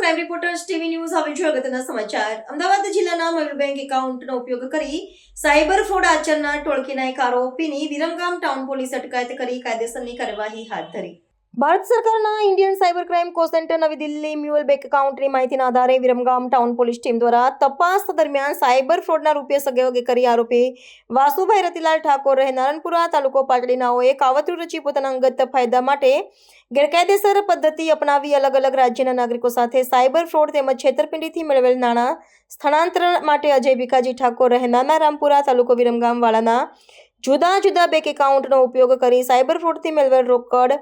Crime reporters TV news હવે જોઈએ અગત્યના સમાચાર. અમદાવાદ જિલ્લાના મયુર બેંક એકાઉન્ટનો ઉપયોગ કરી સાયબર ફ્રોડ આચરનાર ટોળકીના એક આરોપીની વિરમગામ ટાઉન પોલીસ અટકાયત કરી કાયદેસરની કાર્યવાહી હાથ ધરી. ભારત સરકારના ઇન્ડિયન સાયબર ક્રાઇમ કો સેન્ટર નવી દિલ્હી મ્યુઅલ બેંક એકાઉન્ટની માહિતીના આધારે વિરમગામ ટાઉન પોલીસ ટીમ દ્વારા તપાસ દરમિયાન સાયબર ફ્રોડના રૂપિયા સગયોગે કરી આરોપી વાસુભાઈ રતિલાલ ઠાકોર રહે નારણપુરા તાલુકો પાટડીનાઓએ કાવતરું રચી પોતાના અંગત ફાયદા માટે ગેરકાયદેસર પદ્ધતિ અપનાવી અલગ અલગ રાજ્યના નાગરિકો સાથે સાયબર ફ્રોડ તેમજ છેતરપિંડીથી મેળવેલ નાણાં સ્થળાંતરણ માટે અજય ભીખાજી ઠાકોર રહેનાના રામપુરા તાલુકો વિરમગામ વાળાના જુદા જુદા બેંક એકાઉન્ટનો ઉપયોગ કરી સાયબર ફ્રોડથી મેળવેલ રોકડ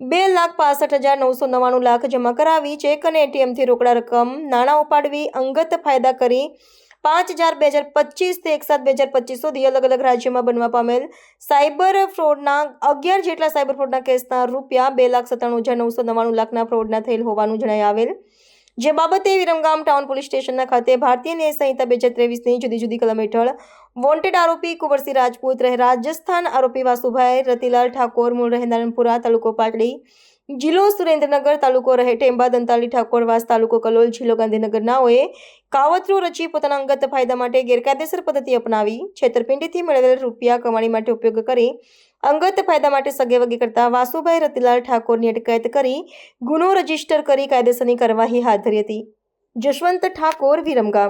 બે લાખ પાસઠ હજાર નવસો નવ્વાણું લાખ જમા કરાવી ચેક અને એટીએમથી રોકડા રકમ નાણાં ઉપાડવી અંગત ફાયદા કરી પાંચ હજાર બે હજાર પચીસથી એક સાત બે હજાર પચીસ સુધી અલગ અલગ રાજ્યોમાં બનવા પામેલ સાયબર ફ્રોડના અગિયાર જેટલા સાયબર ફ્રોડના કેસના રૂપિયા બે લાખ સત્તાણું હજાર નવસો નવ્વાણું લાખના ફ્રોડના થયેલ હોવાનું જણાઈ આવેલ. જે બાબતે વિરમગામ ટાઉન પોલીસ સ્ટેશનના ખાતે ભારતીય ન્યાય સંહિતા બે હજાર ત્રેવીસની જુદી જુદી કલમ હેઠળ વોન્ટેડ આરોપી કુંવરસિંહ રાજપૂત રહે રાજસ્થાન આરોપી વાસુભાઈ રતિલાલ ઠાકોર મૂળ રહે નારણપુરા તાલુકો પાટડી જિલ્લો સુરેન્દ્રનગર તાલુકો રહે ટેમ્બા દંતાલી ઠાકોર વાસ તાલુકો કલોલ જિલ્લો ગાંધીનગરનાઓએ કાવતરું રચી પોતાના અંગત ફાયદા માટે ગેરકાયદેસર પદ્ધતિ અપનાવી છેતરપિંડીથી મેળવેલ રૂપિયા કમાણી માટે ઉપયોગ કરી અંગત ફાયદા માટે સગે વગે કરતા વાસુભાઈ રતિલાલ ઠાકોરની અટકાયત કરી ગુનો રજિસ્ટર કરી કાયદેસરની કાર્યવાહી હાથ ધરી હતી. જશવંત ઠાકોર વિરમગામ.